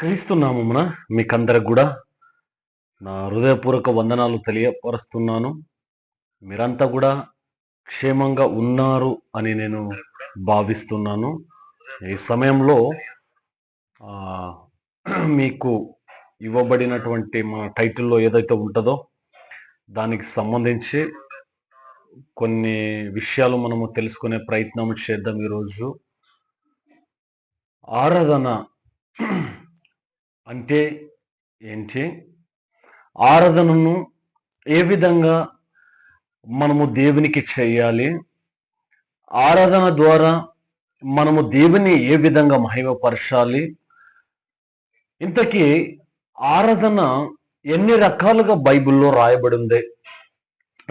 క్రీస్తు నామమున మీకందరికి కూడా నా హృదయపూర్వక వందనాలు తెలియపరుస్తున్నాను. మీరంతా కూడా క్షేమంగా ఉన్నారు అని నేను భావిస్తున్నాను. ఈ సమయంలో మీకు ఇవ్వబడినటువంటి మన టైటిల్లో ఏదైతే ఉంటుందో దానికి సంబంధించి కొన్ని విషయాలు మనము తెలుసుకునే ప్రయత్నం చేద్దాం ఈరోజు. ఆరాధన అంటే ఏంటి? ఆరాధనను ఏ విధంగా మనము దేవునికి చేయాలి? ఆరాధన ద్వారా మనము దేవుని ఏ విధంగా మహిమపరచాలి? ఇంతకీ ఆరాధన ఎన్ని రకాలుగా బైబిల్లో రాయబడి ఉంది?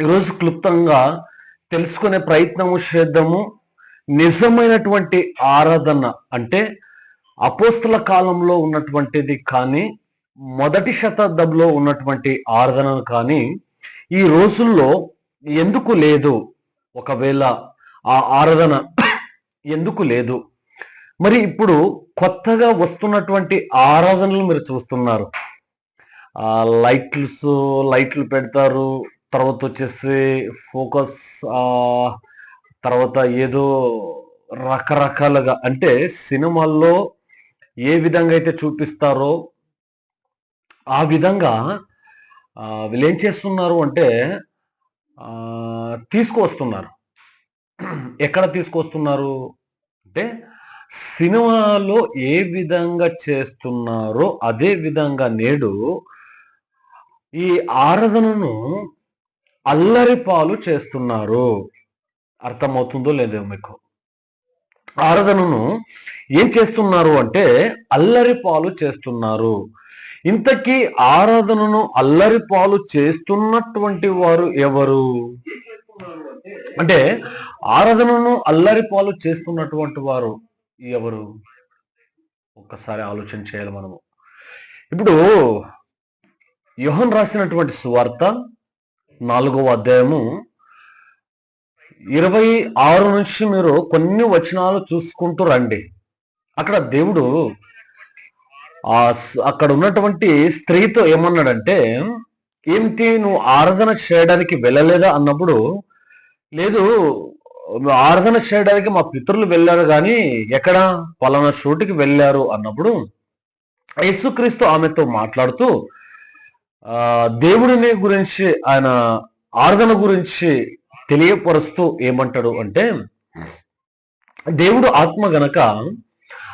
ఈరోజు క్లుప్తంగా తెలుసుకునే ప్రయత్నము చేద్దాము. నిజమైనటువంటి ఆరాధన అంటే అపోస్తుల కాలంలో ఉన్నటువంటిది కానీ మొదటి శతాబ్దంలో ఉన్నటువంటి ఆరాధనలు కానీ ఈ రోజుల్లో ఎందుకు లేదు? ఒకవేళ ఆ ఆరాధన ఎందుకు లేదు? మరి ఇప్పుడు కొత్తగా వస్తున్నటువంటి ఆరాధనలు మీరు చూస్తున్నారు. లైట్స్ లైట్లు పెడతారు తర్వాత వచ్చేసి ఫోకస్ తర్వాత ఏదో రకరకాలుగా అంటే సినిమాల్లో ఏ విధంగా అయితే చూపిస్తారో ఆ విధంగా వీళ్ళు ఏం చేస్తున్నారు అంటే తీసుకువస్తున్నారు. ఎక్కడ తీసుకొస్తున్నారు అంటే సినిమాలో ఏ విధంగా చేస్తున్నారో అదే విధంగా నేడు ఈ ఆరాధనను అల్లరి పాలు చేస్తున్నారు. అర్థమవుతుందో లేదో మీకు? ఆరాధనను ఏం చేస్తున్నారు అంటే అల్లరి పాలు చేస్తున్నారు. ఇంతకీ ఆరాధనను అల్లరి పాలు చేస్తున్నటువంటి వారు ఎవరు? అంటే ఆరాధనను అల్లరి పాలు చేస్తున్నటువంటి వారు ఎవరు? ఒక్కసారి ఆలోచన చేయాలి మనము. ఇప్పుడు యోహన్ రాసినటువంటి సువార్త నాలుగవ అధ్యాయము ఇరవై ఆరు నుంచి మీరు కొన్ని వచనాలు చూసుకుంటూ రండి. అక్కడ దేవుడు ఆ అక్కడ ఉన్నటువంటి స్త్రీతో ఏమన్నాడంటే ఏమిటి నువ్వు ఆరాధన చేయడానికి వెళ్ళలేదా? అన్నప్పుడు లేదు నువ్వు ఆరాధన చేయడానికి మా పితరులు వెళ్ళారు కానీ ఎక్కడ? పలానా చోటుకి వెళ్ళారు. అన్నప్పుడు యేసుక్రీస్తు ఆమెతో మాట్లాడుతూ దేవుడిని గురించి ఆయన ఆరాధన గురించి తెలియపరుస్తూ ఏమంటాడు అంటే దేవుడు ఆత్మ గనక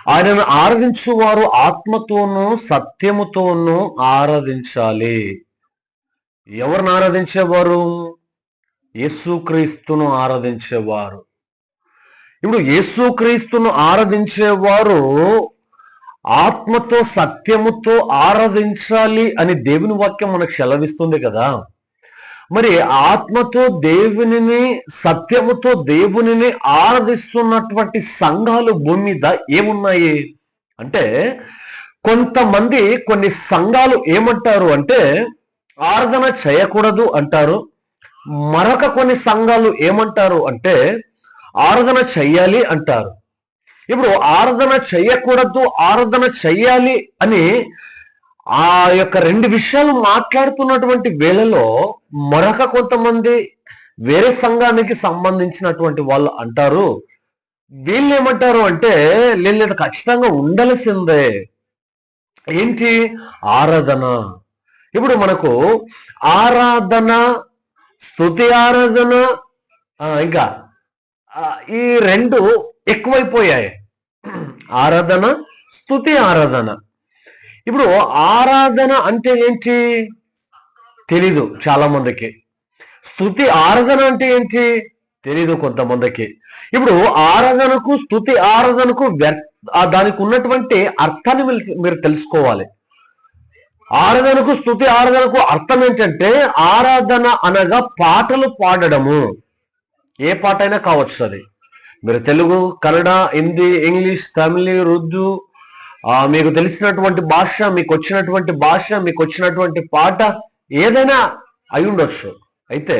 ఆయనను ఆరాధించువారు ఆత్మతోనూ సత్యముతోనూ ఆరాధించాలి. ఎవరిని ఆరాధించేవారు? యేసుక్రీస్తును ఆరాధించేవారు. ఇప్పుడు యేసుక్రీస్తును ఆరాధించేవారు ఆత్మతో సత్యముతో ఆరాధించాలి అని దేవుని వాక్యం మనకు సెలవిస్తుంది కదా. మరి ఆత్మతో దేవునిని సత్యముతో దేవునిని ఆరాధిస్తున్నటువంటి సంఘాలు భూమి మీద ఏమున్నాయి? అంటే కొంతమంది కొన్ని సంఘాలు ఏమంటారు అంటే ఆరాధన చేయకూడదు అంటారు. మరొక కొన్ని సంఘాలు ఏమంటారు అంటే ఆరాధన చెయ్యాలి అంటారు. ఇప్పుడు ఆరాధన చెయ్యకూడదు ఆరాధన చెయ్యాలి అని ఆ యొక్క రెండు విషయాలు మాట్లాడుతున్నటువంటి వేళలో మరొక కొంతమంది వేరే సంఘానికి సంబంధించినటువంటి వాళ్ళు అంటారు. వీళ్ళు ఏమంటారు అంటే లేదు ఖచ్చితంగా ఉండాల్సిందే. ఏంటి? ఆరాధన. ఇప్పుడు మనకు ఆరాధన స్థుతి ఆరాధన ఇంకా ఈ రెండు ఎక్కువైపోయాయి. ఆరాధన స్థుతి ఆరాధన. ఇప్పుడు ఆరాధన అంటే ఏంటి? తెలీదు చాలా మందికి స్తుతి ఆరాధన అంటే ఏంటి? తెలీదు కొంతమందికి. ఇప్పుడు ఆరాధనకు స్తుతి ఆరాధనకు దానికి ఉన్నటువంటి అర్థాన్ని మీరు- తెలుసుకోవాలి. ఆరాధనకు స్తుతి ఆరాధనకు అర్థం ఏంటంటే ఆరాధన అనగా పాటలు పాడడము. ఏ పాట అయినా కావచ్చు అది. మీరు తెలుగు కన్నడ హిందీ ఇంగ్లీష్ తమిళ ఉర్దూ మీకు తెలిసినటువంటి భాష మీకు వచ్చినటువంటి భాష మీకు వచ్చినటువంటి పాట ఏదైనా అయి ఉండొచ్చు. అయితే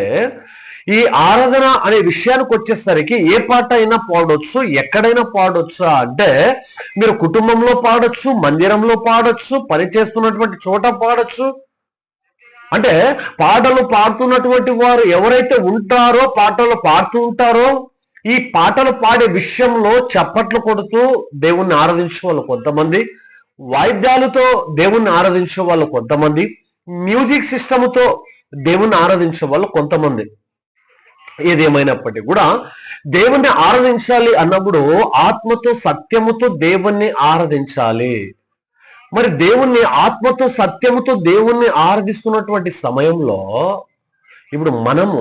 ఈ ఆరాధన అనే విషయానికి వచ్చేసరికి ఏ పాట అయినా పాడొచ్చు ఎక్కడైనా పాడొచ్చు అంటే మీరు కుటుంబంలో పాడొచ్చు మందిరంలో పాడొచ్చు పని చేస్తున్నటువంటి చోట పాడొచ్చు. అంటే పాటలు పాడుతున్నటువంటి వారు ఎవరైతే ఉంటారో పాటలు పాడుతూ ఉంటారో ఈ పాటలు పాడే విషయంలో చప్పట్లు కొడుతూ దేవుణ్ణి ఆరాధించే వాళ్ళు కొంతమంది వాయిద్యాలతో దేవుణ్ణి ఆరాధించే వాళ్ళు కొంతమంది మ్యూజిక్ సిస్టమ్తో దేవుణ్ణి ఆరాధించే వాళ్ళు కొంతమంది. ఏదేమైనప్పటికీ కూడా దేవుణ్ణి ఆరాధించాలి అన్నప్పుడు ఆత్మతో సత్యముతో దేవుణ్ణి ఆరాధించాలి. మరి దేవుణ్ణి ఆత్మతో సత్యముతో దేవుణ్ణి ఆరాధిస్తున్నటువంటి సమయంలో ఇప్పుడు మనము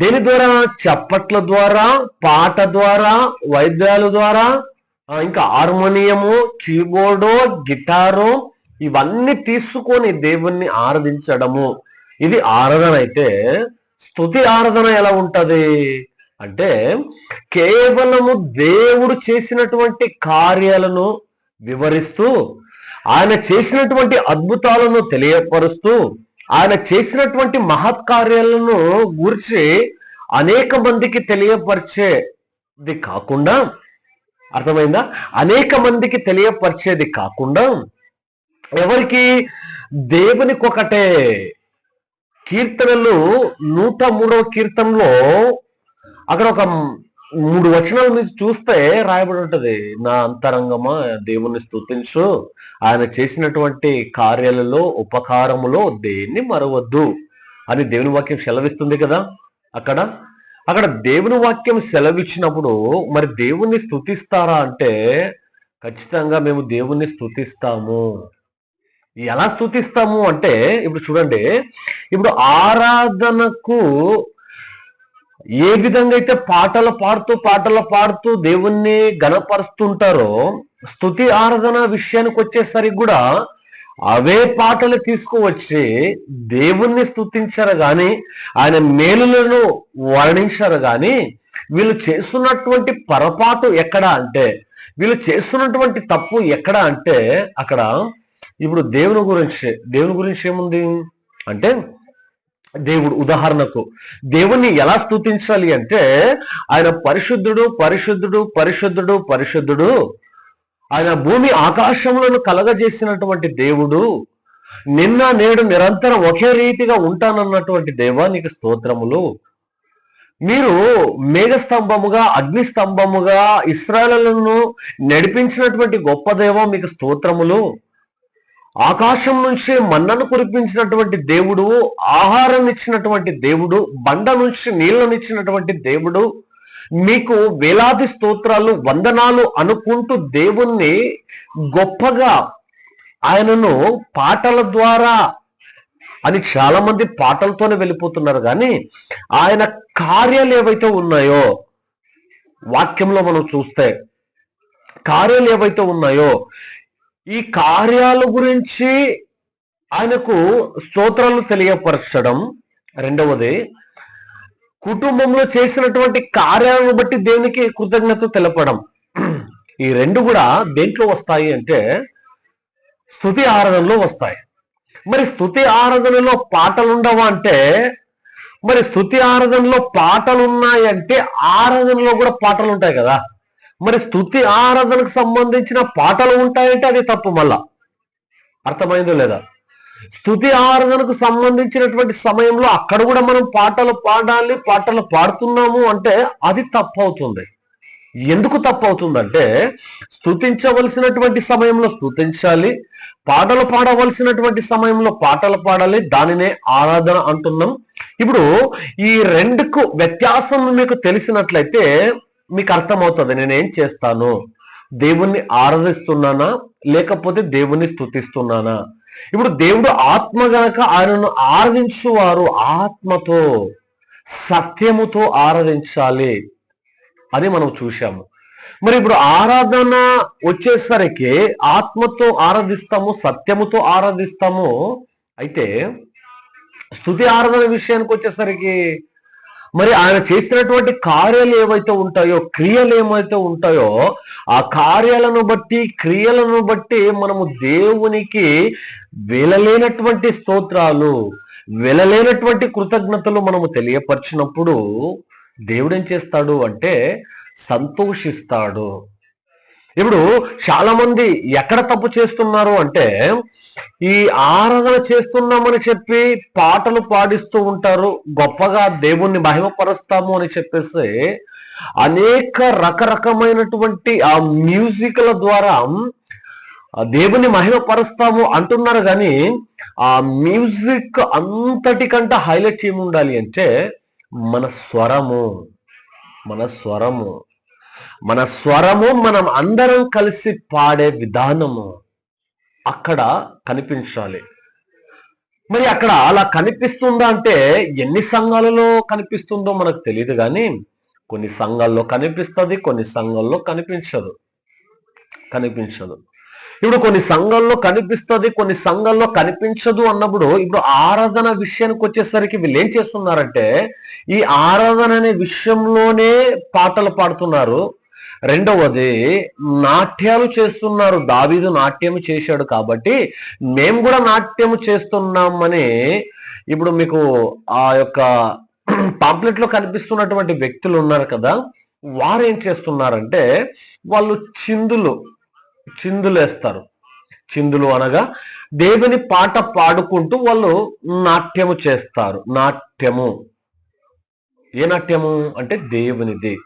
దేని ద్వారా? చప్పట్ల ద్వారా పాట ద్వారా వైద్యాల ద్వారా ఇంకా హార్మోనియము కీబోర్డు గిటారు ఇవన్నీ తీసుకొని దేవుణ్ణి ఆరాధించడము. ఇది ఆరాధన అయితే స్థుతి ఆరాధన ఎలా ఉంటది? అంటే కేవలము దేవుడు చేసినటువంటి కార్యాలను వివరిస్తూ ఆయన చేసినటువంటి అద్భుతాలను తెలియపరుస్తూ ఆయన చేసినటువంటి మహత్కార్యాలను గురించి అనేక మందికి తెలియపరిచేది కాకుండా అర్థమైందా? అనేక మందికి తెలియపరిచేది కాకుండా ఎవరికి? దేవునికి ఒకటే కీర్తనలు నూట మూడవ కీర్తనలో అక్కడ ఒక మూడు వచనాల మీరు చూస్తే రాయబడి ఉంటది. నా అంతరంగమా దేవుణ్ణి స్థుతించు ఆయన చేసినటువంటి కార్యాలలో ఉపకారములో దేన్ని మరవద్దు అని దేవుని వాక్యం సెలవిస్తుంది కదా అక్కడ. అక్కడ దేవుని వాక్యం సెలవిచ్చినప్పుడు మరి దేవుణ్ణి స్తుతిస్తారా అంటే ఖచ్చితంగా మేము దేవుణ్ణి స్థుతిస్తాము ఎలా స్తుతిస్తాము అంటే ఇప్పుడు చూడండి. ఇప్పుడు ఆరాధనకు ఏ విధంగా అయితే పాటలు పాడుతూ పాటలు పాడుతూ దేవుణ్ణి గణపరుస్తుంటారో స్తుతి ఆరాధన విషయానికి వచ్చేసరికి కూడా అవే పాటలు తీసుకువచ్చి దేవుణ్ణి స్తుతించరు గాని ఆయన మేలులను వర్ణించరు గాని వీళ్ళు చేస్తున్నటువంటి పొరపాటు ఎక్కడ అంటే వీళ్ళు చేస్తున్నటువంటి తప్పు ఎక్కడ అంటే అక్కడ ఇప్పుడు దేవుని గురించి దేవుని గురించి ఏముంది? అంటే దేవుడు ఉదాహరణకు దేవుణ్ణి ఎలా స్తుతించాలి అంటే ఆయన పరిశుద్ధుడు పరిశుద్ధుడు పరిశుద్ధుడు పరిశుద్ధుడు. ఆయన భూమి ఆకాశంలోను కలగజేసినటువంటి దేవుడు. నిన్న నేడు నిరంతరం ఒకే రీతిగా ఉంటానన్నటువంటి దేవా నీకు స్తోత్రములు. మీరు మేఘస్తంభముగా అగ్ని స్తంభముగా ఇస్రాయలను నడిపించినటువంటి గొప్ప దేవ మీకు స్తోత్రములు. ఆకాశం నుంచి మన్నను కురిపించినటువంటి దేవుడు ఆహారం ఇచ్చినటువంటి దేవుడు బండ నుంచి నీళ్ళనిచ్చినటువంటి దేవుడు మీకు వేలాది స్తోత్రాలు వందనాలు అనుకుంటూ దేవుణ్ణి గొప్పగా ఆయనను పాటల ద్వారా అని చాలా మంది పాటలతోనే వెళ్ళిపోతున్నారు. కానీ ఆయన కార్యాలు ఏవైతే ఉన్నాయో వాక్యంలో మనం చూస్తే కార్యాలు ఏవైతే ఉన్నాయో ఈ కార్యాల గురించి ఆయనకు స్తోత్రాలు తెలియపరచడం. రెండవది కుటుంబంలో చేసినటువంటి కార్యాలను బట్టి దేవునికి కృతజ్ఞత తెలపడం. ఈ రెండు కూడా దేంట్లో వస్తాయి అంటే స్తుతి ఆరాధనలో వస్తాయి. మరి స్తుతి ఆరాధనలో పాటలు ఉండవా అంటే మరి స్తుతి ఆరాధనలో పాటలు ఉన్నాయంటే ఆరాధనలో కూడా పాటలు ఉంటాయి కదా. మరి స్థుతి ఆరాధనకు సంబంధించిన పాటలు ఉంటాయంటే అది తప్పు మళ్ళా. అర్థమైందో లేదా? స్తుతి ఆరాధనకు సంబంధించినటువంటి సమయంలో అక్కడ కూడా మనం పాటలు పాడాలి పాటలు పాడుతున్నాము అంటే అది తప్పు అవుతుంది ఎందుకు తప్పు అవుతుందంటే స్తుతించవలసినటువంటి సమయంలో స్తుతించాలి పాటలు పాడవలసినటువంటి సమయంలో పాటలు పాడాలి దానినే ఆరాధన అంటున్నాం. ఇప్పుడు ఈ రెండుకు వ్యత్యాసం మీకు తెలిసినట్లయితే మీకు అర్థమవుతుంది నేనేం చేస్తాను? దేవుణ్ణి ఆరాధిస్తున్నానా? లేకపోతే దేవుణ్ణి స్తుతిస్తున్నానా? ఇప్పుడు దేవుడు ఆత్మ గనక ఆయనను ఆరాధించువారు ఆత్మతో సత్యముతో ఆరాధించాలి అని మనం చూశాము. మరి ఇప్పుడు ఆరాధన వచ్చేసరికి ఆత్మతో ఆరాధిస్తాము సత్యముతో ఆరాధిస్తాము. అయితే స్థుతి ఆరాధన విషయానికి వచ్చేసరికి మరి ఆయన చేసినటువంటి కార్యాలు ఏవైతే ఉంటాయో క్రియలు ఏమైతే ఉంటాయో ఆ కార్యాలను బట్టి క్రియలను బట్టి మనము దేవునికి వెళ్ళలేనటువంటి స్తోత్రాలు వెలలేనటువంటి కృతజ్ఞతలు మనము తెలియపరిచినప్పుడు దేవుడు ఏం చేస్తాడు అంటే సంతోషిస్తాడు. ఇప్పుడు చాలా మంది ఎక్కడ తప్పు చేస్తున్నారు అంటే ఈ ఆరాధన చేస్తున్నామని చెప్పి పాటలు పాడిస్తూ ఉంటారు గొప్పగా దేవుణ్ణి మహిమపరుస్తాము అని చెప్పేసి అనేక రకరకమైనటువంటి ఆ మ్యూజిక్ల ద్వారా దేవుణ్ణి దేవుని మహిమపరుస్తాము అంటున్నారు కానీ ఆ మ్యూజిక్ అంతటికంటే హైలైట్ ఏమి ఉండాలి అంటే మన స్వరము మన స్వరము. మన స్వరము మనం అందరం కలిసి పాడే విధానము అక్కడ కనిపించాలి. మరి అక్కడ అలా కనిపిస్తుందా అంటే ఎన్ని సంఘాలలో కనిపిస్తుందో మనకు తెలియదు కానీ కొన్ని సంఘాల్లో కనిపిస్తుంది కొన్ని సంఘాల్లో కనిపించదు. కనిపించదు. ఇప్పుడు కొన్ని సంఘాల్లో కనిపిస్తుంది కొన్ని సంఘాల్లో కనిపించదు అన్నప్పుడు ఇప్పుడు ఆరాధన విషయానికి వచ్చేసరికి వీళ్ళు ఏం చేస్తున్నారంటే ఈ ఆరాధన అనే విషయంలోనే పాటలు పాడుతున్నారు. రెండవది నాట్యాలు చేస్తున్నారు. దావీదు నాట్యం చేశాడు కాబట్టి మేము కూడా నాట్యం చేస్తున్నామని ఇప్పుడు మీకు ఆ యొక్క పాంప్లెట్లో కనిపిస్తున్నటువంటి వ్యక్తులు ఉన్నారు కదా వారు ఏం చేస్తున్నారంటే వాళ్ళు చిందులు చిందులు వేస్తారు చిందులు అనగా దేవుని పాట పాడుకుంటూ వాళ్ళు నాట్యము చేస్తారు. నాట్యము. ఏ నాట్యము? అంటే దేవునిది.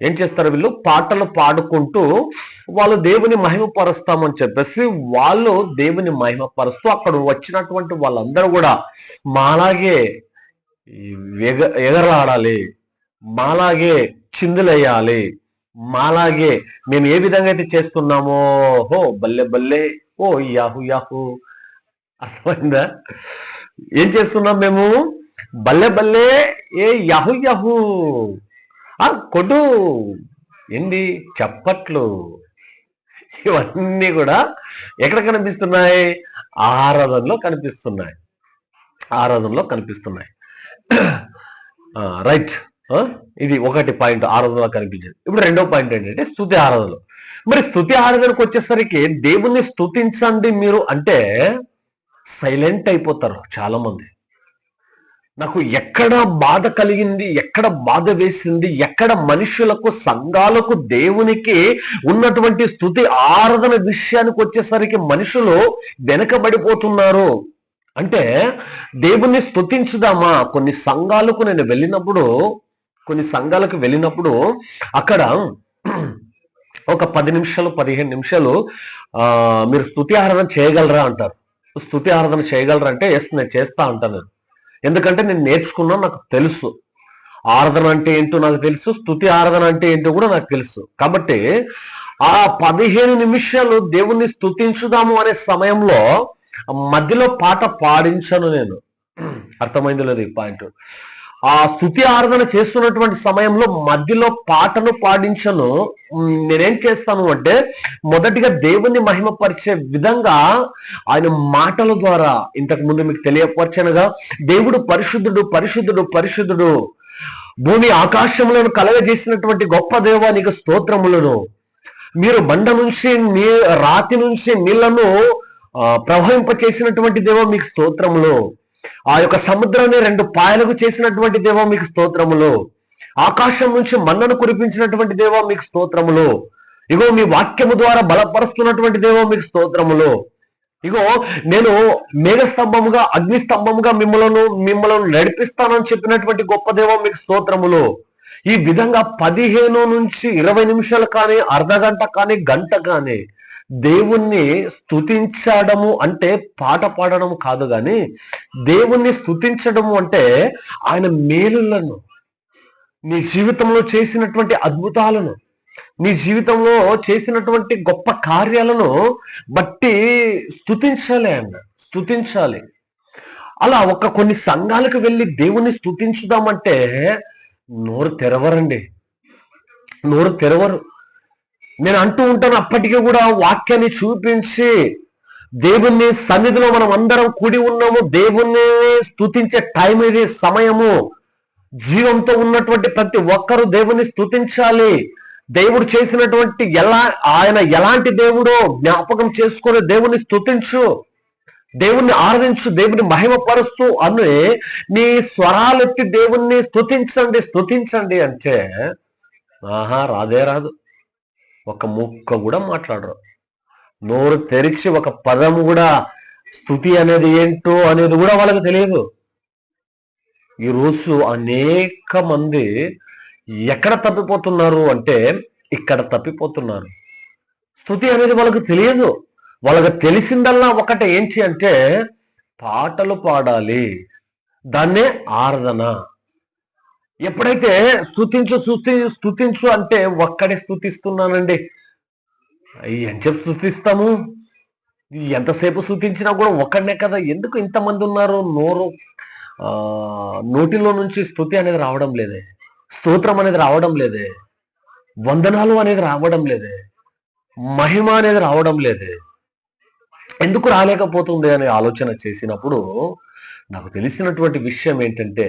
ఏం చేస్తారు వీళ్ళు? పాటలు పాడుకుంటూ వాళ్ళు దేవుని మహిమపరుస్తామని చెప్పేసి వాళ్ళు దేవుని మహిమపరుస్తూ అక్కడ వచ్చినటువంటి వాళ్ళందరూ కూడా మాలాగే ఎగ ఎగరాడాలి మాలాగే చిందులేయాలి మాలాగే మేము ఏ విధంగా అయితే చేస్తున్నామో హో బల్లె బల్లె ఓ యాహు యాహు. అర్థమైందా? ఏం చేస్తున్నాం మేము? బల్లె బల్లె ఏ యాహు యాహు. కొడు ఏంది చప్పట్లు. ఇవన్నీ కూడా ఎక్కడ కనిపిస్తున్నాయి? ఆరాధనలో కనిపిస్తున్నాయి. ఆరాధనలో కనిపిస్తున్నాయి. రైట్. ఇది ఒకటి పాయింట్ ఆరాధనలో కనిపించింది. ఇప్పుడు రెండో పాయింట్ ఏంటంటే స్థుతి ఆరాధనలు. మరి స్థుతి ఆరాధనకు వచ్చేసరికి దేవుణ్ణి స్థుతించండి మీరు అంటే సైలెంట్ అయిపోతారు చాలా మంది నాకు ఎక్కడ బాధ కలిగింది ఎక్కడ బాధ వేసింది ఎక్కడ మనుషులకు సంఘాలకు దేవునికి ఉన్నటువంటి స్థుతి ఆరాధన విషయానికి వచ్చేసరికి మనుషులు వెనకబడిపోతున్నారు. అంటే దేవుణ్ణి స్థుతించుదామా? కొన్ని సంఘాలకు నేను వెళ్ళినప్పుడు కొన్ని సంఘాలకు వెళ్ళినప్పుడు అక్కడ ఒక పది నిమిషాలు పదిహేను నిమిషాలు మీరు స్థుతి ఆరాధన చేయగలరా అంటారు. స్థుతి ఆరాధన చేయగలరా అంటే ఎస్ నేను చేస్తా అంటాను నేను. ఎందుకంటే నేను నేర్చుకున్నా నాకు తెలుసు. ఆరాధన అంటే ఏంటో నాకు తెలుసు స్థుతి ఆరాధన అంటే ఏంటో కూడా నాకు తెలుసు. కాబట్టి ఆ పదిహేను నిమిషాలు దేవుణ్ణి స్థుతించుదాము అనే సమయంలో మధ్యలో పాట పాడించను నేను. అర్థమైంది లేదు ఈ పాయింట్? ఆ స్థుతి ఆరాధన చేస్తున్నటువంటి సమయంలో మధ్యలో పాటను పాడించను. నేనేం చేస్తాను అంటే మొదటిగా దేవుని మహిమపరిచే విధంగా ఆయన మాటల ద్వారా ఇంతకు ముందు మీకు తెలియపరచనగా దేవుడు పరిశుద్ధుడు పరిశుద్ధుడు పరిశుద్ధుడు. భూమి ఆకాశములను కలగజేసినటువంటి గొప్ప దేవా నీకు స్తోత్రములను. మీరు బండ నుంచి నీ రాతి నుంచి నీళ్ళను ప్రవహింప చేసినటువంటి దేవ మీకు స్తోత్రములు. ఆ యొక్క సముద్రాన్ని రెండు పాయలకు చేసినటువంటి దేవ మీకు స్తోత్రములు. ఆకాశం నుంచి మన్నను కురిపించినటువంటి దేవ మీకు స్తోత్రములు. ఇగో మీ వాక్యము ద్వారా బలపరుస్తున్నటువంటి దేవ మీకు స్తోత్రములు. ఇగో నేను మేఘస్తంభముగా అగ్నిస్తంభముగా మిమ్మలను మిమ్మలను నడిపిస్తానని చెప్పినటువంటి గొప్ప దేవ మీకు స్తోత్రములు. ఈ విధంగా పదిహేను నుంచి ఇరవై నిమిషాలు కానీ అర్ధ గంట కానీ గంట కానీ దేవుణ్ణి స్థుతించడము అంటే పాట పాడడం కాదు కానీ దేవుణ్ణి స్థుతించడము అంటే ఆయన మేలులను నీ జీవితంలో చేసినటువంటి అద్భుతాలను నీ జీవితంలో చేసినటువంటి గొప్ప కార్యాలను బట్టి స్తుతించాలి అన్న స్థుతించాలి అలా ఒక కొన్ని సంఘాలకు వెళ్ళి దేవుణ్ణి స్థుతించుదామంటే నోరు తెరవరండి. నోరు తెరవరు. నేను అంటూ ఉంటాను అప్పటికీ కూడా వాక్యాన్ని చూపించి దేవుణ్ణి సన్నిధిలో మనం అందరం కూడి ఉన్నాము. దేవుణ్ణి స్థుతించే టైం ఇది సమయము. జీవంతో ఉన్నటువంటి ప్రతి ఒక్కరూ దేవుని స్తుతించాలి. దేవుడు చేసినటువంటి ఎలా ఆయన ఎలాంటి దేవుడో జ్ఞాపకం చేసుకొని దేవుని స్తుతించు. దేవుణ్ణి ఆరాధించు దేవుని మహిమపరుస్తూ అని నీ స్వరాలెత్తి దేవుణ్ణి స్తుతించండి స్తుతించండి అంటే ఆహా రాదే రాదు. ఒక ముక్క కూడా మాట్లాడరు. నోరు తెరిచి ఒక పదం కూడా స్థుతి అనేది ఏంటో అనేది కూడా వాళ్ళకి తెలియదు. ఈరోజు అనేక మంది ఎక్కడ తప్పిపోతున్నారు అంటే ఇక్కడ తప్పిపోతున్నారు. స్థుతి అనేది వాళ్ళకి తెలియదు. వాళ్ళకి తెలిసిందల్లా ఒకటి ఏంటి అంటే పాటలు పాడాలి. దాన్నే ఆరాధన. ఎప్పుడైతే స్థుతించు స్థుతి స్థుతించు అంటే ఒక్కడే స్థుతిస్తున్నానండి ఎంతసేపు స్థుతిస్తాము ఎంతసేపు స్థుతించినా కూడా ఒక్కడనే కదా. ఎందుకు ఇంతమంది ఉన్నారు? నోరు నోటిలో నుంచి స్థుతి అనేది రావడం లేదే. స్తోత్రం అనేది రావడం లేదే. వందనాలు అనేది రావడం లేదే. మహిమ అనేది రావడం లేదే. ఎందుకు రాలేకపోతుంది అనే ఆలోచన చేసినప్పుడు నాకు తెలిసినటువంటి విషయం ఏంటంటే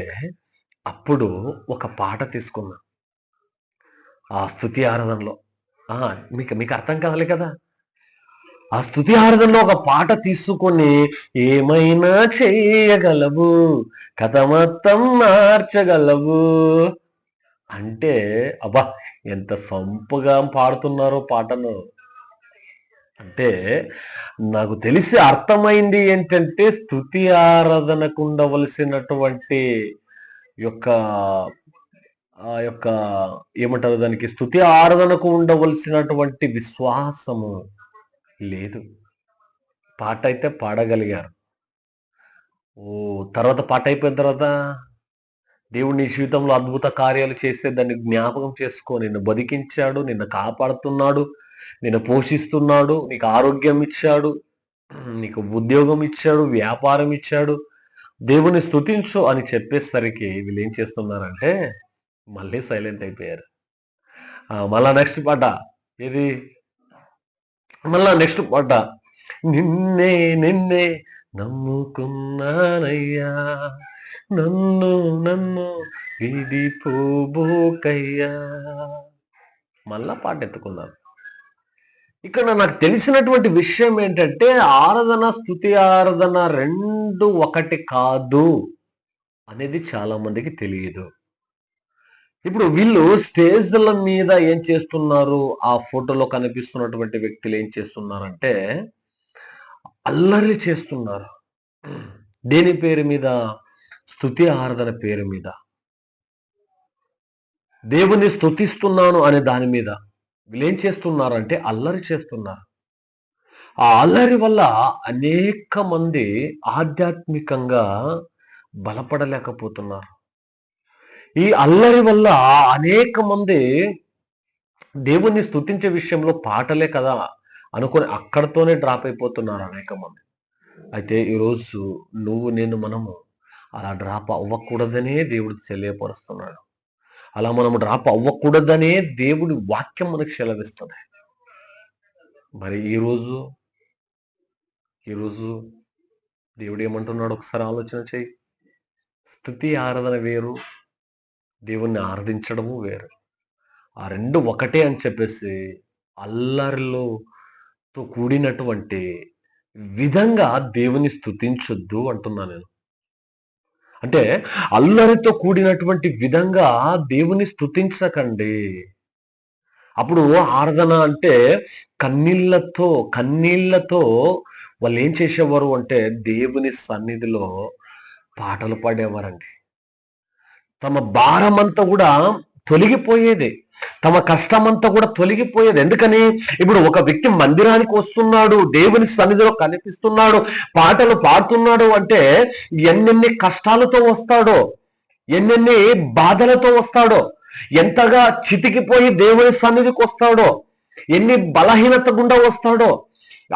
అప్పుడు ఒక పాట తీసుకున్నా. ఆ స్థుతి ఆరాధనలో. మీకు మీకు అర్థం కావాలి కదా? ఆ స్థుతి ఆరాధనలో ఒక పాట తీసుకొని ఏమైనా చేయగలవు? కథ మొత్తం మార్చగలవు? అంటే అబ్బా ఎంత సంపుగా పాడుతున్నారో పాటను అంటే నాకు తెలిసి అర్థమైంది ఏంటంటే స్థుతి ఆరాధనకు ఉండవలసినటువంటి యొక్క ఆ యొక్క ఏమంటారు దానికి? స్థుతి ఆరాధనకు ఉండవలసినటువంటి విశ్వాసము లేదు. పాట అయితే పాడగలిగారు. ఓ తర్వాత పాట అయిపోయిన తర్వాత దేవుడు నీ జీవితంలో అద్భుత కార్యాలు చేస్తే దాన్ని జ్ఞాపకం చేసుకో. నిన్ను బతికించాడు నిన్ను కాపాడుతున్నాడు నిన్ను పోషిస్తున్నాడు నీకు ఆరోగ్యం ఇచ్చాడు నీకు ఉద్యోగం ఇచ్చాడు వ్యాపారం ఇచ్చాడు దేవుని స్థుతించు అని చెప్పేసరికి వీళ్ళు ఏం చేస్తున్నారంటే మళ్ళీ సైలెంట్ అయిపోయారు. మళ్ళా నెక్స్ట్ పాట ఏది? మళ్ళా నెక్స్ట్ పాట. నిన్నే నిన్నే నమ్ముకున్నానయ్యా. నన్ను నన్ను ఇది పోబోకయ్యా మళ్ళా పాట ఎత్తుకున్నాను ఇక్కడ నాకు తెలిసినటువంటి విషయం ఏంటంటే ఆరాధన స్థుతి ఆరాధన రెండు ఒకటి కాదు అనేది చాలా మందికి తెలియదు. ఇప్పుడు వీళ్ళు స్టేజ్ల మీద ఏం చేస్తున్నారు? ఆ ఫోటోలో కనిపిస్తున్నటువంటి వ్యక్తులు ఏం చేస్తున్నారంటే అల్లరి చేస్తున్నారు. దేని పేరు మీద? స్థుతి ఆరాధన పేరు మీద. దేవుని స్తుతిస్తున్నాను అనే దాని మీద. వీళ్ళు ఏం చేస్తున్నారంటే అల్లరి చేస్తున్నారు. ఆ అల్లరి వల్ల అనేక మంది ఆధ్యాత్మికంగా బలపడలేకపోతున్నారు. ఈ అల్లరి వల్ల అనేక మంది దేవుణ్ణి స్థుతించే విషయంలో పాటలే కదా అనుకొని అక్కడతోనే డ్రాప్ అయిపోతున్నారు అనేక మంది. అయితే ఈరోజు నువ్వు నేను మనము అలా డ్రాప్ అవ్వకూడదనే దేవుడు తెలియపరుస్తున్నాడు. అలా మనం డ్రాప్ అవ్వకూడదనే దేవుడి వాక్యం మనకు సెలవిస్తుంది. మరి ఈరోజు ఈరోజు దేవుడు ఏమంటున్నాడు? ఒకసారి ఆలోచన చేయి. స్థుతి ఆరాధన వేరు దేవుణ్ణి ఆరాధించడము వేరు. ఆ రెండు ఒకటే అని చెప్పేసి అల్లరిలో తో కూడినటువంటి విధంగా దేవుని స్థుతించొద్దు అంటున్నా నేను. అంటే అల్లరితో కూడినటువంటి విధంగా దేవుని స్తుతించకండి. అప్పుడు ఆరాధన అంటే కన్నీళ్ళతో కన్నీళ్ళతో వాళ్ళు ఏం చేసేవారు అంటే దేవుని సన్నిధిలో పాటలు పాడేవారండి. తమ భారమంతా కూడా తొలగిపోయేది. తమ కష్టమంతా కూడా తొలగిపోయేది. ఎందుకని? ఇప్పుడు ఒక వ్యక్తి మందిరానికి వస్తున్నాడు దేవుని సన్నిధిలో కనిపిస్తున్నాడు పాటలు పాడుతున్నాడు అంటే ఎన్నెన్ని కష్టాలతో వస్తాడో ఎన్నెన్ని బాధలతో వస్తాడో ఎంతగా చితికిపోయి దేవుని సన్నిధికి వస్తాడో ఎన్ని బలహీనత గుండా వస్తాడో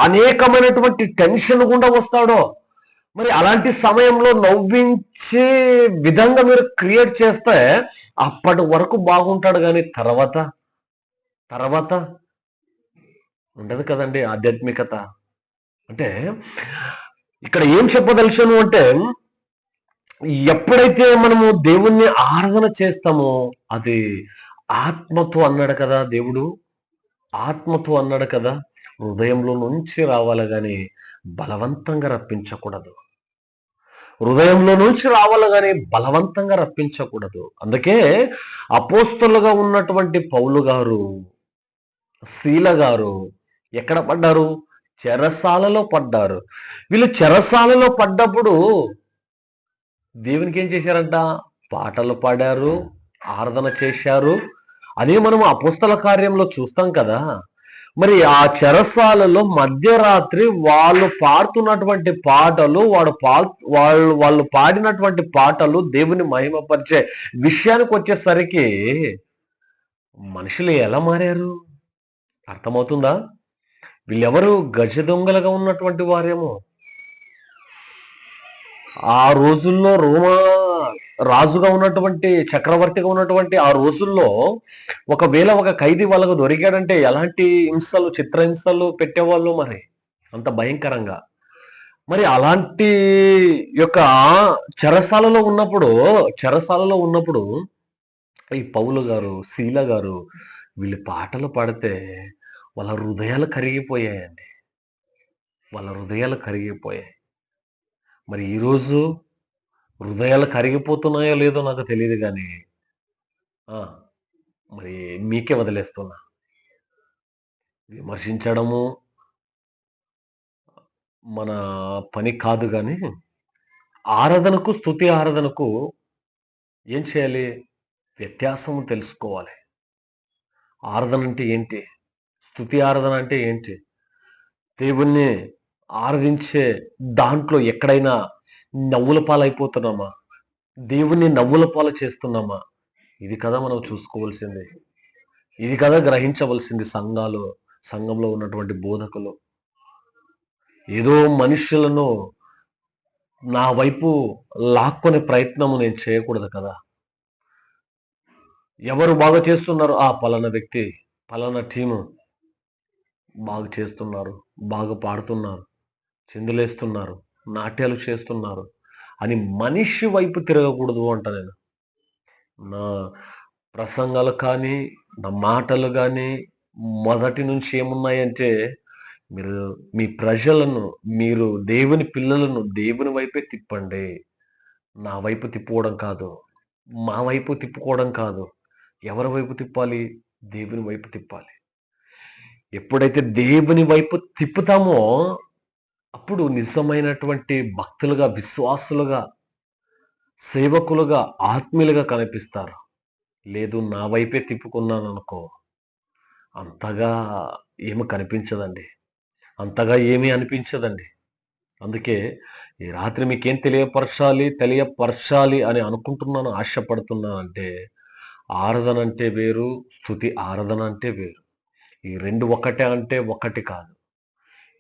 అనేకమైనటువంటి టెన్షన్ గుండా వస్తాడో మరి అలాంటి సమయంలో నవ్వించే విధంగా మీరు క్రియేట్ చేస్తే అప్పటి వరకు బాగుంటాడు కానీ తర్వాత తర్వాత ఉండదు కదండి ఆధ్యాత్మికత. అంటే ఇక్కడ ఏం చెప్పదలిచాను అంటే ఎప్పుడైతే మనము దేవుణ్ణి ఆరాధన చేస్తామో అది ఆత్మతో అన్నాడు కదా దేవుడు ఆత్మతో అన్నాడు కదా హృదయంలో నుంచి రావాలి కానీ బలవంతంగా రప్పించకూడదు. హృదయంలో నుంచి రావాలి కానీ బలవంతంగా రప్పించకూడదు. అందుకే అపోస్తులుగా ఉన్నటువంటి పౌలు గారు శీల గారు ఎక్కడ పడ్డారు? చెరసాలలో పడ్డారు. వీళ్ళు చెరసాలలో పడ్డప్పుడు దేవునికి ఏం చేశారంట? పాటలు పాడారు ఆరాధన చేశారు. అదే మనం అపుస్తల కార్యంలో చూస్తాం కదా. మరి ఆ చెరసాలలో మధ్యరాత్రి వాళ్ళు పాడుతున్నటువంటి పాటలు వాడు పా వాళ్ళు వాళ్ళు పాడినటువంటి పాటలు దేవుని మహిమపరిచే విషయానికి వచ్చేసరికి మనుషులు ఎలా మారారు? అర్థమవుతుందా? వీళ్ళెవరు గజ దొంగలుగా ఉన్నటువంటి వారేమో? ఆ రోజుల్లో రోమా రాజుగా ఉన్నటువంటి చక్రవర్తిగా ఉన్నటువంటి ఆ రోజుల్లో ఒకవేళ ఒక ఖైదీ వాళ్ళకు దొరికాడంటే ఎలాంటి హింసలు చిత్రహింసలు పెట్టేవాళ్ళు మరి? అంత భయంకరంగా. మరి అలాంటి యొక్క చెరసాలలో ఉన్నప్పుడు చెరసాలలో ఉన్నప్పుడు ఈ పౌలు గారు శీల గారు వీళ్ళు పాటలు పాడితే వాళ్ళ హృదయాలు కరిగిపోయాయండి. వాళ్ళ హృదయాలు కరిగిపోయాయి. మరి ఈరోజు హృదయాలు కరిగిపోతున్నాయో లేదో నాకు తెలియదు కానీ మరి మీకే వదిలేస్తున్నా. విమర్శించడము మన పని కాదు కానీ ఆరాధనకు స్థుతి ఆరాధనకు ఏం చేయాలి? వ్యత్యాసం తెలుసుకోవాలి. ఆరాధన అంటే ఏంటి? స్థుతి ఆరాధన అంటే ఏంటి? దేవుణ్ణి ఆరాధించే దాంట్లో ఎక్కడైనా నవ్వుల పాలైపోతున్నామా? దేవుణ్ణి నవ్వుల పాలు చేస్తున్నామా? ఇది కదా మనం చూసుకోవాల్సింది. ఇది కదా గ్రహించవలసింది సంఘాలు సంఘంలో ఉన్నటువంటి బోధకులు. ఏదో మనుషులను నా వైపు లాక్కునే ప్రయత్నము నేను చేయకూడదు కదా. ఎవరు బాగా చేస్తున్నారు ఆ పలానా వ్యక్తి పలానా టీము బాగా చేస్తున్నారు బాగా పాడుతున్నారు చిందులేస్తున్నారు. నాట్యాలు చేస్తున్నారు. అని మనిషి వైపు తిరగకూడదు అంట నేను. నా ప్రసంగాలు కానీ నా మాటలు కానీ మొదటి నుంచి ఏమున్నాయంటే మీరు మీ ప్రజలను మీరు దేవుని పిల్లలను దేవుని వైపే తిప్పండి. నా వైపు తిప్పుకోవడం కాదు. మా వైపు తిప్పుకోవడం కాదు. ఎవరి వైపు తిప్పాలి? దేవుని వైపు తిప్పాలి. ఎప్పుడైతే దేవుని వైపు తిప్పుతామో అప్పుడు నిజమైనటువంటి భక్తులుగా విశ్వాసులుగా సేవకులుగా ఆత్మీయులుగా కనిపిస్తారు. లేదు నా వైపే తిప్పుకున్నాను అనుకో అంతగా ఏమి కనిపించదండి. అంతగా ఏమీ అనిపించదండి. అందుకే ఈ రాత్రి మీకేం తెలియపరచాలి తెలియపరచాలి అని అనుకుంటున్నాను ఆశపడుతున్నాను అంటే ఆరాధన అంటే వేరు స్థుతి ఆరాధన అంటే వేరు. ఈ రెండు ఒకటే అంటే ఒకటి కాదు.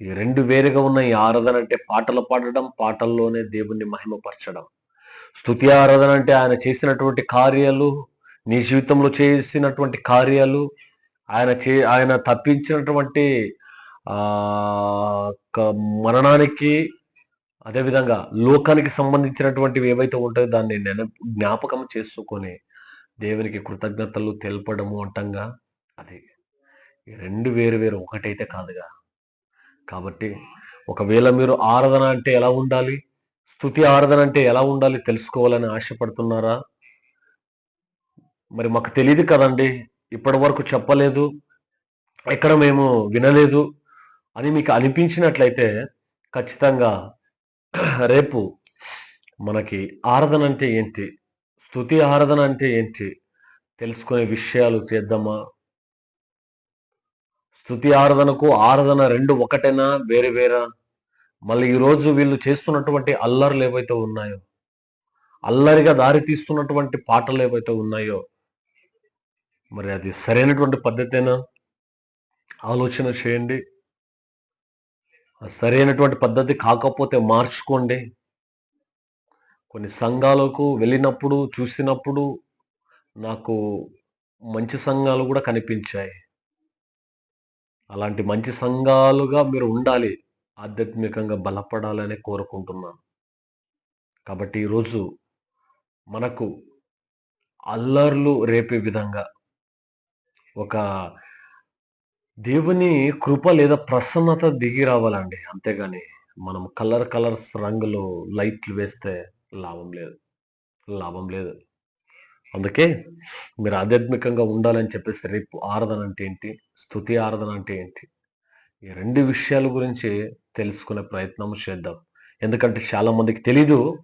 ఈ రెండు వేరుగా ఉన్న ఈ ఆరాధన అంటే పాటలు పాడడం పాటల్లోనే దేవుణ్ణి మహిమపరచడం. స్థుతి ఆరాధన అంటే ఆయన చేసినటువంటి కార్యాలు నీ జీవితంలో చేసినటువంటి కార్యాలు ఆయన చే ఆయన తప్పించినటువంటి క- మరణానికి అదేవిధంగా లోకానికి సంబంధించినటువంటివి ఏవైతే ఉంటాయో దాన్ని నెన జ్ఞాపకం చేసుకొని దేవునికి కృతజ్ఞతలు తెలపడము అంటంగా అది. రెండు వేరు వేరు ఒకటైతే కాదుగా. కాబట్టి ఒకవేళ మీరు ఆరాధన అంటే ఎలా ఉండాలి? స్థుతి ఆరాధన అంటే ఎలా ఉండాలి తెలుసుకోవాలని ఆశపడుతున్నారా? మరి మాకు తెలియదు కదండి. ఇప్పటి వరకు చెప్పలేదు. ఎక్కడ మేము వినలేదు అని మీకు అనిపించినట్లయితే ఖచ్చితంగా రేపు మనకి ఆరాధన అంటే ఏంటి? స్థుతి ఆరాధన అంటే ఏంటి? తెలుసుకునే విషయాలు చేద్దామా? స్థుతి ఆరాధనకు ఆరాధన రెండు ఒకటేనా? వేరే వేరా? మళ్ళీ ఈరోజు వీళ్ళు చేస్తున్నటువంటి అల్లర్లు ఏవైతే ఉన్నాయో అల్లరిగా దారి తీస్తున్నటువంటి పాటలు ఏవైతే ఉన్నాయో మరి అది సరైనటువంటి పద్ధతేనా? ఆలోచన చేయండి. సరైనటువంటి పద్ధతి కాకపోతే మార్చుకోండి. కొన్ని సంఘాలకు వెళ్ళినప్పుడు చూసినప్పుడు నాకు మంచి సంఘాలు కూడా కనిపించాయి. అలాంటి మంచి సంఘాలుగా మీరు ఉండాలి. ఆధ్యాత్మికంగా బలపడాలని కోరుకుంటున్నాను. కాబట్టి ఈరోజు మనకు అల్లర్లు రేపే విధంగా ఒక దేవుని కృప లేదా ప్రసన్నత దిగి రావాలండి. అంతేగాని మనం కలర్ కలర్స్ రంగులు లైట్లు వేస్తే లాభం లేదు. లాభం లేదు. అందుకే మీరు ఆధ్యాత్మికంగా ఉండాలని చెప్పేసి రేపు ఆరాధన అంటే ఏంటి? స్థుతి ఆరాధన అంటే ఏంటి? ఈ రెండు విషయాల గురించి తెలుసుకునే ప్రయత్నం చేద్దాం. ఎందుకంటే చాలామందికి తెలీదు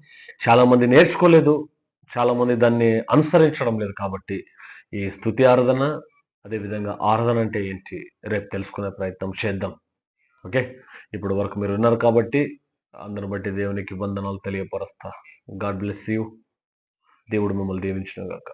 చాలామంది నేర్చుకోలేదు చాలామంది దాన్ని అనుసరించడం లేదు కాబట్టి ఈ స్థుతి ఆరాధన అదేవిధంగా ఆరాధన అంటే ఏంటి? రేపు తెలుసుకునే ప్రయత్నం చేద్దాం. ఓకే? ఇప్పుడు వరకు మీరు ఉన్నారు కాబట్టి అందరిని బట్టి దేవునికి వందనాలు తెలియపరుస్తా. God bless you. దేవుడు మమ్మల్ని దీవించిన గాక